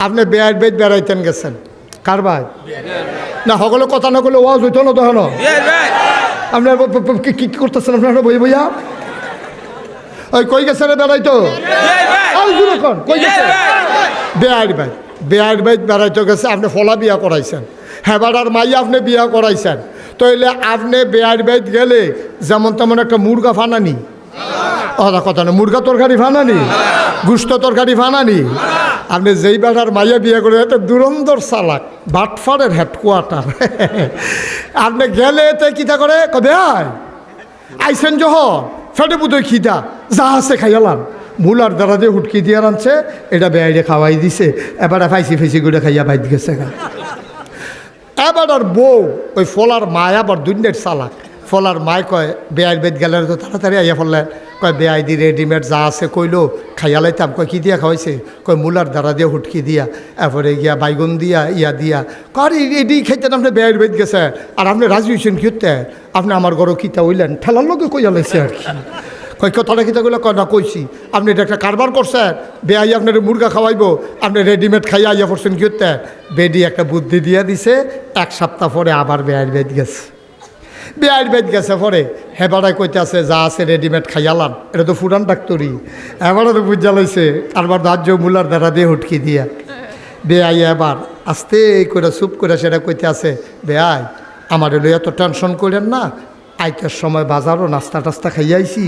আপনি বেয়ার বেদ বেড়াইতেন গেছেন। কার ভাই? না, সকলে কথা না করলে ওয়াজ হইতো না তখন। ব- কি করতেছেন আপনারা বই বইয়া ওই কই গেছে রে বেড়াইতো? কই গেছে? বেয়ার বেয়ার ভাই বেড়াইতে গেছে, আপনি ফলা বিয়া করাইছেন। হেবাডার মাই আপনি বিয়া করাইছেন। তাইলে আপনি বেয়ার বাইত গেলে যেমন তেমন একটা মুরগা ফানানি। ওরা কথা না, মুরগা তরকারি ফানানি? গুস্ত তরকারি ফানানি? আপনি যেই বেড়ার মাইয়া বিয়ে করে একটা দুরন্দর সালাক বাটফারের হেডকোয়ার্টার আপনি গেলে এতে কিতা করে? কবে আইসেন জহ ফেটে পুতোই খিদা। যা আছে খাইয়ালাম মূলার দ্বারা দিয়ে হুটকি দিয়ে আনছে, এটা বেয়াইরে খাওয়াই দিছে। এবার ফাইসি ফাইসি করে খাইয়া বাইত গেছে এবার আর বউ, ওই ফলার মায় আবার দুনিয়ার চালাক। ফলার মায় কয় বেআই বেদ গেলে তো তাড়াতাড়ি আইয়া ফেললেন কয় বেয়াই দি রেডিমেড যা আছে কইলো, খাইয়া লাইতাম। কয়, কি দিয়া খাওয়াইছে? কয়, মূলার দ্বারা দিয়ে হুটকি দিয়া, এরপরে গিয়া বাইগুন দিয়া, ইয়া দিয়া। কার এডি খাইতেন আপনি বেয়াই বেদ গেছে, আর আপনি রাজি হয়েছেন কিতে আপনি আমার ঘরও কিতা হইলেন, ঠেলার লোকে কইয়া লাইছে আর কি। কয়, কথাটা কিতা কইলে? কয়, না, কইছি। আপনি এটা একটা কারবার করছেন বেআই আপনার মুরগা খাওয়াইবো, আপনি রেডিমেড খাইয়া আইয়া পড়ছেন কি বেডি একটা বুদ্ধি দিয়া দিছে, এক সপ্তাহ পরে আবার বেআইর বেদ গেছে। বেআইর বেদ গেছে পরে হেবাড়ায় কইতে আছে যা আছে রেডিমেড খাইয়ালাম এটা তো ফুরান ডাক্তরি এবারও তো বুঝা লইছে আরবার দাহ্য মূলার দ্বারা দিয়ে হুটকি দিয়া। বেআই এবার আস্তে করে চুপ করে সেটা কইতে আছে বেআই আমার এলো এত টেনশন করেন না। আইতের সময় বাজারও নাস্তা টাস্তা খাইয়াইছি।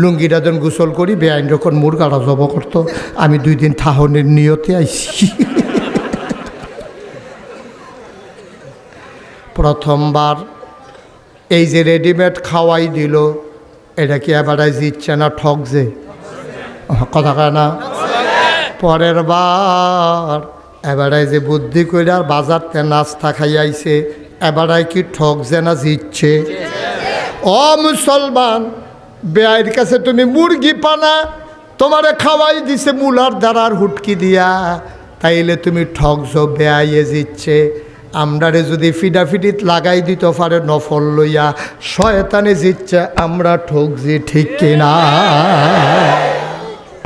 লুঙ্গিটা যেন গোসল করি বেআইন যখন মুরগাটা জব করতো, আমি দুই দিন থাহনের নিয়তে আইছি। প্রথমবার এই যে রেডিমেড খাওয়াই দিল, এটা কি এবারে জিতছে না ঠক যে? কথা কয় না? পরের বার এবারে বুদ্ধি করে আর বাজারতে নাস্তা খাইয়াইছে এবারে কি ঠক যে না জিতছে ও মুসলমান, বেআইর কাছে তুমি মুরগি পানা, তোমারে খাওয়াই দিছে মুলার দ্বারার হুটকি দিয়া, তাইলে তুমি ঠকছো বেআইয়ে জিতছে আমরারে যদি ফিডাফিডিত লাগাই দিত পারে নফল লইয়া, শয়তানে জিতছে, আমরা ঠকছি ঠিক কিনা।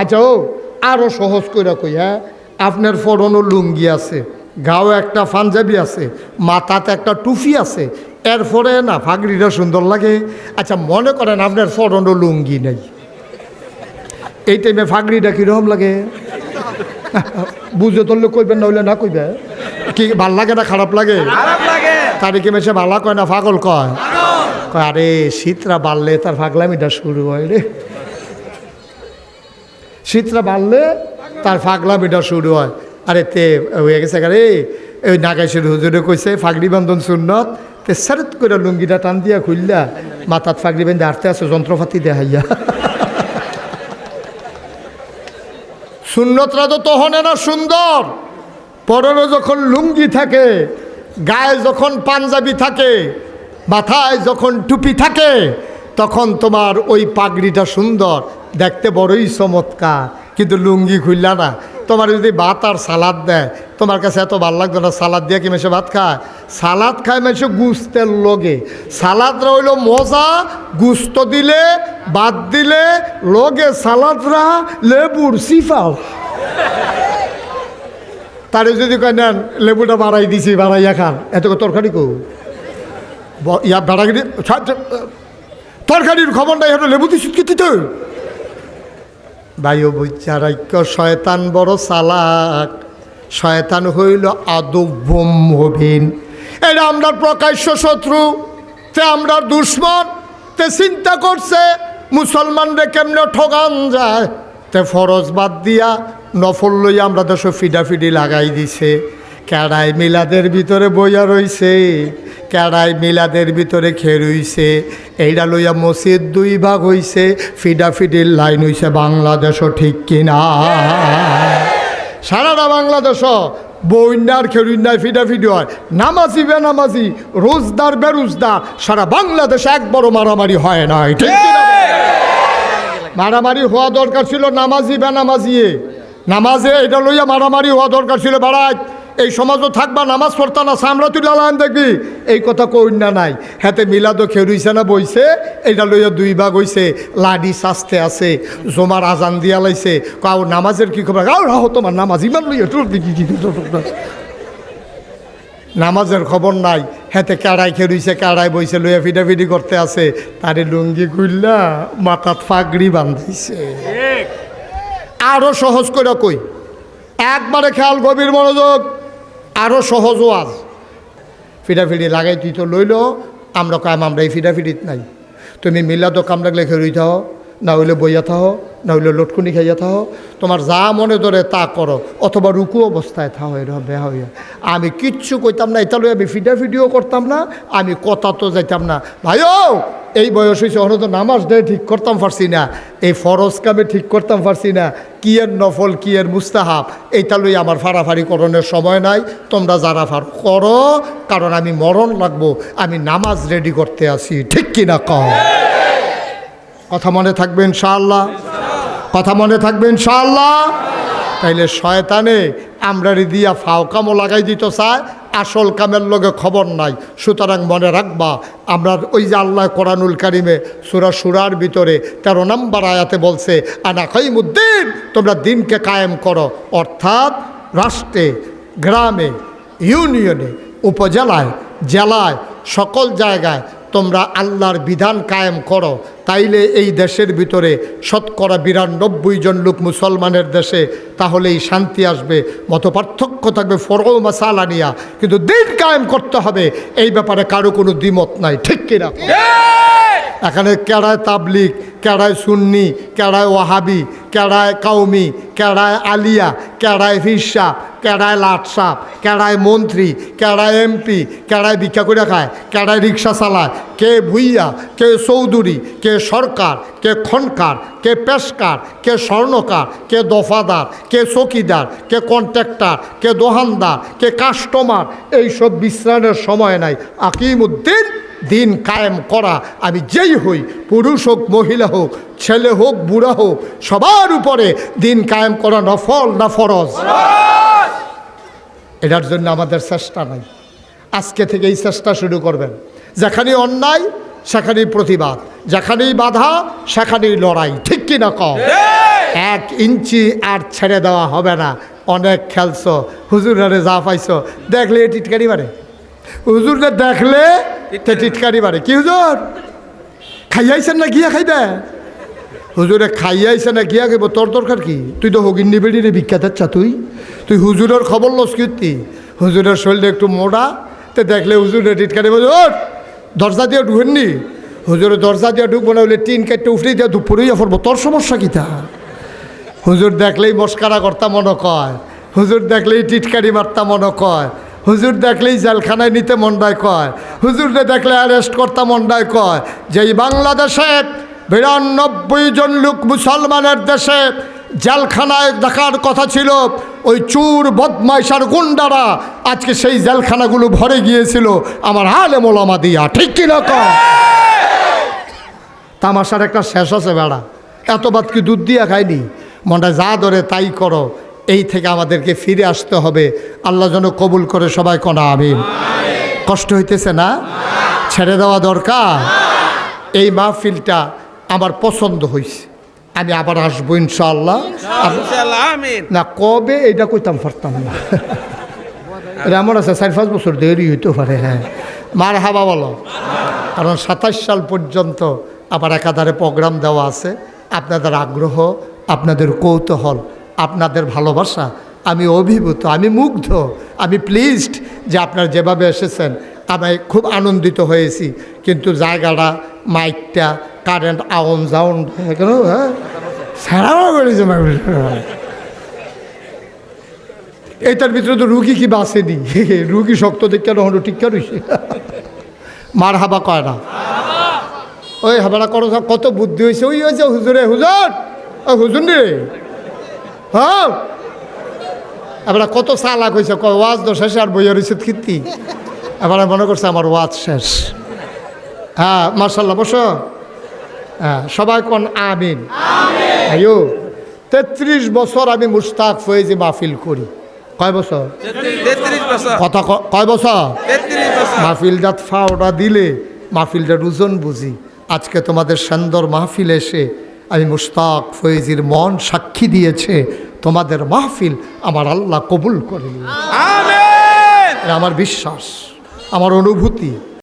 আচ্ছা ও আরও সহজ করে কই হ্যাঁ? আপনার ফরনও লুঙ্গি আছে, গাও একটা পাঞ্জাবি আছে, মাথাতে একটা টুফি আছে, এরপরে না ফাগড়িটা সুন্দর লাগে। আচ্ছা মনে করেন আপনার ফরনও লুঙ্গি নেই। এই টাইমে ফাগড়িটা কীরকম লাগে? বুঝে ধরলে কইবেন না হইলে না কইবে? কি ভালো লাগে না খারাপ লাগে? তারিখে মেসে ভালা কয় না পাগল কয়? কয় আরে শীতরা বাড়লে তার পাগলামিটা শুরু হয় রে। শীতরা বাড়লে তার পাগলামিটা শুরু হয়। আরে তে হয়ে গেছে আরে ওই নাগাইশের হুজুরে কইছে ফাগড়ি বান্ধন সুন্নত। তে সারত করে লুঙ্গিটা টান দিয়া খুললা মাথাত ফাগড়ি বেঁধে আরতে আছে যন্ত্রপাতি দেখাইয়া সুন্নতরা তো তহনে না সুন্দর। পরনে যখন লুঙ্গি থাকে, গায়ে যখন পাঞ্জাবি থাকে, মাথায় যখন টুপি থাকে, তখন তোমার ওই পাগড়িটা সুন্দর। দেখতে বড়ই চমৎকার। কিন্তু লুঙ্গি খুললা না। তোমার যদি ভাত আর সালাদ দেয়, তোমার কাছে এত ভালো লাগতো না, সালাদ দিয়ে কি মেশে ভাত খায়? সালাদ খায় মেশে গুস্তের লগে। সালাদরা হইল মজা, গুস্ত দিলে, ভাত দিলে, লগে সালাদরা লেবুর সিফাল তারে যদি কয়, নেন, লেবুটা বাড়াই দিছি, বাড়াইয়া খান। এত তরকারি কো? ইয়া বাড়াগিরি তরকারির খবর নাই হলো, লেবু দিছি কি তুই? বায়ু বৈচারাক্য শয়তান বড় চালাক। শয়তান হইল আদব্যম মবিন এটা আমরা প্রকাশ্য শত্রু। তে আমরা দুশ্মন। তে চিন্তা করছে, মুসলমানরে কেমনে ঠগান যায়। তে ফরজ বাদ দিয়া নফল লইয়া আমরা দেশ ফিডাফিডি লাগাই দিছে। কেড়াই মিলাদের ভিতরে বইয়া রইছে কেড়াই মিলাদের ভিতরে খেরুইছে এইটা লইয়া মসজিদ দুই ভাগ হইছে ফিডাফিডির লাইন হইছে বাংলাদেশও ঠিক কিনা? সারাটা বাংলাদেশ বইন্যার খেরুইনার ফিডাফিডি হয়। নামাজি বেনামাজি রোজদার বেরোজদার সারা বাংলাদেশে এক বড় মারামারি হয় না ঠিক! মারামারি হওয়া দরকার ছিল নামাজি বেনামাজিয়ে। নামাজে এটা লইয়া মারামারি হওয়া দরকার ছিল বাড়ায় এই সমাজও থাকবা, নামাজ পড়তা না সামরা লালান দেখবি। এই কথা কই না নাই। হাতে মিলাদও খেরুইছে না বইছে এইটা লইয়া দুই ভাগ হইছে। লাডি শাস্তে আছে, জমার আজান দিয়া লাইছে। কাউ নামাজের কি খবর? গাও রাহো, তোমার নামাজ ইমান লইয়া নামাজের খবর নাই। হেতে কেড়াই খেরুইছে কেড়াই বইছে, লইয়া ফিডাফিডি করতে আছে। তারে লুঙ্গি খুললা মাথাত ফাগড়ি বান্ধাইছে। আরও সহজ করে কই। একবারে খেয়াল গভীর মনোযোগ আরও সহজ ওয়াজ। ফিডাফিডি লাগাই তুই তো লইল, আমরা কাম আমরা এই ফিডাফিডিত নাই। তুমি মিল্লা তো কাম লেখে রইতাও। না হইলে বইয়া থাও, না হইলে লটকুনি খাইয়া থাও। তোমার যা মনে ধরে তা করো, অথবা রুকু অবস্থায় থাও, এরকম বেহা হইয়া। আমি কিচ্ছু কইতাম না, এটা লই আমি ফিডাফিডিও করতাম না, আমি কথা তো যাইতাম না। ভাইও, এই বয়স হয়েছে অন্য তো নামাজ দেয়, ঠিক করতাম পারছি না। এই ফরজ কামে ঠিক করতাম পারছি না। কি এর নফল, কি এর মুস্তাহাব, এইটা লই আমার ফাড়াফাড়ি করণের সময় নাই। তোমরা যারা ফার করো, কারণ আমি মরণ লাগবো, আমি নামাজ রেডি করতে আসি ঠিক কি না কম কথা মনে থাকবে ইনশাআল্লাহ। কথা মনে থাকবে ইনশাআল্লাহ। তাইলে শয়তানে আমরা দিয়া ফাও কামও লাগাই দিত চায় আসল কামের লগে খবর নাই। সুতরাং মনে রাখবা, আমরা ওই যে আল্লাহ কোরআনুল কারিমে সুরা সুরার ভিতরে তেরো নম্বর আয়াতে বলছে, আনা খৈমুদ্দিন তোমরা দিনকে কায়েম করো। অর্থাৎ রাষ্ট্রে, গ্রামে, ইউনিয়নে, উপজেলায়, জেলায়, সকল জায়গায় তোমরা আল্লাহর বিধান কায়েম করো তাইলে এই দেশের ভিতরে শতকরা বিরানব্বই জন লোক মুসলমানের দেশে তাহলেই শান্তি আসবে মত পার্থক্য থাকবে ফরও মাসালা নিয়া। কিন্তু দিন কায়েম করতে হবে এই ব্যাপারে কারও কোনো দ্বিমত নাই ঠিক কিনা? এখানে কেড়ায় তাবলিক কেড়ায় সুন্নি কেড়ায় ওয়াহাবি কেড়ায় কাউমি কেড়ায় আলিয়া কেড়ায় ফিরসাপ কেড়ায় লাটসাপ, কেড়ায় মন্ত্রী, কেড়ায় এমপি, কেড়ায় ভিক্ষা করে খায়, কেড়ায় রিক্সা চালায়। কে ভুইয়া, কে চৌধুরী, কে সরকার, কে খনকার, কে পেশকার, কে স্বর্ণকার, কে দফাদার, কে চকিদার, কে কন্ট্রাক্টর, কে দোহানদার, কে কাস্টমার, এইসব বিশ্রামের সময় নাই। আকিমুদ্দিন, দিন কায়েম করা। আমি যেই হই, পুরুষ হোক, মহিলা হোক, ছেলে হোক, বুড়া হোক, সবার উপরে দিন কায়েম করা নফল না ফরজ? এটার জন্য আমাদের চেষ্টা নাই। আজকে থেকে এই চেষ্টা শুরু করবেন। যেখানে অন্যায় সেখানেই প্রতিবাদ। যেখানেই বাধা সেখানেই লড়াই। ঠিক কি না কম এক ইঞ্চি আর ছেড়ে দেওয়া হবে না। অনেক খেলছ হুজুরারে যা পাইছো। দেখলে এ টিটকারি মারে। হুজুরে দেখলে তে টিটকারি মারে। কি হুজুর? খাইয়াইছেন না গিয়া খাইবে? হুজুরে খাইয়াইছে না গিয়া খাইব। তোর দরকার কি? তুই তো হগিন্নি বেড়িরে বিখ্যাত চা তুই। তুই হুজুরের খবর লস কীর্তি? হুজুরের শরীরে একটু মোড়া তে দেখলে হুজুরে টিটকারি বলছে ওর দরজা দিয়ে ঢুকেননি হুজুরের দরজা দিয়ে ঢুকবো না বলে, টিন কেটে উফরে দিয়ে দুপুরেই পড়ব, তোর সমস্যা কী তা? হুজুর দেখলেই মস্কারা করতা মনে কয়, হুজুর দেখলেই টিটকারি মারতা মনে কয়, হুজুর দেখলেই জেলখানায় নিতে মন্ডায় কয় হুজুরকে দেখলে অ্যারেস্ট করতা মন্ডায় কয় যে এই বাংলাদেশে বিরানব্বই জন লোক মুসলমানের দেশে জেলখানায় দেখার কথা ছিল ওই চুর বদমাইশার গুন্ডারা আজকে সেই জেলখানাগুলো ভরে গিয়েছিল আমার হালে মোলামা দিয়া, ঠিক কিনা? কয় তামাশার একটা শেষ আছে বেড়া, এত বাদ কি দুধ দিয়া খায়নি মনটা যা ধরে তাই করো, এই থেকে আমাদেরকে ফিরে আসতে হবে। আল্লাহ যেন কবুল করে সবাই কনা, আমিন। কষ্ট হইতেছে না? ছেড়ে দেওয়া দরকার। এই মাহফিলটা আমার পছন্দ হয়েছে আমি আবার আসব ইনশাল্লাহ না কবে এটা কইতাম পারতাম না। এমন আছে চার পাঁচ বছর দেরি হইতে পারে হ্যাঁ। মার হাবা বলো। কারণ সাতাশ সাল পর্যন্ত আবার একাধারে প্রোগ্রাম দেওয়া আছে। আপনাদের আগ্রহ আপনাদের কৌতূহল আপনাদের ভালোবাসা আমি অভিভূত আমি মুগ্ধ আমি প্লিজড যে আপনারা যেভাবে এসেছেন আমি খুব আনন্দিত হয়েছি। কিন্তু জায়গাটা, মাইকটা কারেন্ট আউন জাউন কেন? হ্যাঁ? সারাও করেছে এইটার ভিতরে তো রুগী কি বাসেনি রুগী শক্ত দেখতে হলো টিকা রইছে মার হাবা কয় না? ওই হাবাটা করো কত বুদ্ধি হয়েছে। ওই হয়েছে হুজুরে, হুজুর! ও হুজুর রে! হ্যাঁ? এবার কত চালাক হয়েছে ওয়াজ শেষে আর বইয়া রয়েছে কীর্তি এবার মনে করছে আমার ওয়াজ শেষ। হ্যাঁ মার্শাল্লাহ বসো। হ্যাঁ সবাই কোন আমিন? আয়ো তেত্রিশ বছর আমি মুস্তাক ফয়েজি মাহফিল করি। কয় বছর? কথা কয় বছর? বছর। মাহফিলটা ফাওটা দিলে মাহফিলটার ওজন বুঝি। আজকে তোমাদের সুন্দর মাহফিল এসে আমি মুশতাক ফয়েজির মন সাক্ষী দিয়েছে তোমাদের মাহফিল আমার আল্লাহ কবুল করে আমার বিশ্বাস। আমার অনুভূতি।